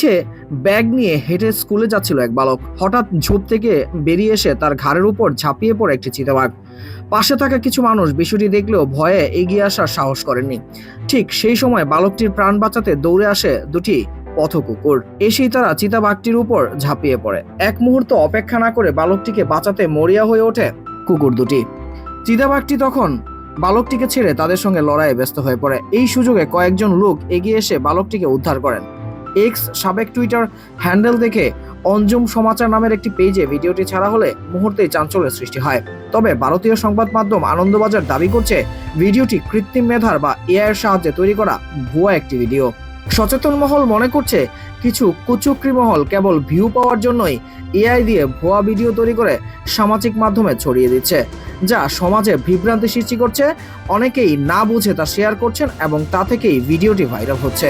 পিঠে ব্যাগ নিয়ে হেঁটে স্কুলে যাচ্ছিল এক বালক। হঠাৎ ঝোপ থেকে বেরিয়ে এসে তার ঘাড়ের উপর ঝাঁপিয়ে পড়ে একটি চিতাবাঘ। পাশে থাকা কিছু মানুষ বিষয়টি দেখলেও ভয়ে এগিয়ে আসার সাহস করেননি। ঠিক সেই সময় বালকটির প্রাণ বাঁচাতে দৌড়ে আসে দুটি পথকুকুর। এসেই তারা চিতাবাঘটির উপর ঝাঁপিয়ে পড়ে। এক মুহূর্ত অপেক্ষা না করে বালকটিকে বাঁচাতে মরিয়া হয়ে ওঠে কুকুর দুটি। চিতাবাঘটি তখন বালকটিকে ছেড়ে তাদের সঙ্গে লড়াইয়ে ব্যস্ত হয়ে পড়ে। এই সুযোগে কয়েকজন লোক এগিয়ে এসে বালকটিকে উদ্ধার করেন। এক্স সাবেক টুইটার হ্যান্ডেল দেখে অঞ্জুম সমাচার নামের একটি পেজে ভিডিওটি ছাড়া হলে মুহূর্তেই চাঞ্চল্যের সৃষ্টি হয়। তবে ভারতীয় সংবাদ মাধ্যম আনন্দবাজার দাবি করছে, ভিডিওটি কৃত্রিম মেধার বা এআইয়ের সাহায্যে তৈরি করা ভুয়া একটি ভিডিও সচেতন মহল মনে করছে, কিছু কুচুকরি মহল কেবল ভিউ পাওয়ার জন্যই এআই দিয়ে ভুয়া ভিডিও তৈরি করে সামাজিক মাধ্যমে ছড়িয়ে দিচ্ছে, যা সমাজে বিভ্রান্তি সৃষ্টি করছে, অনেকেই না বুঝে তা শেয়ার করছেন এবং তা থেকেই ভিডিওটি ভাইরাল হচ্ছে।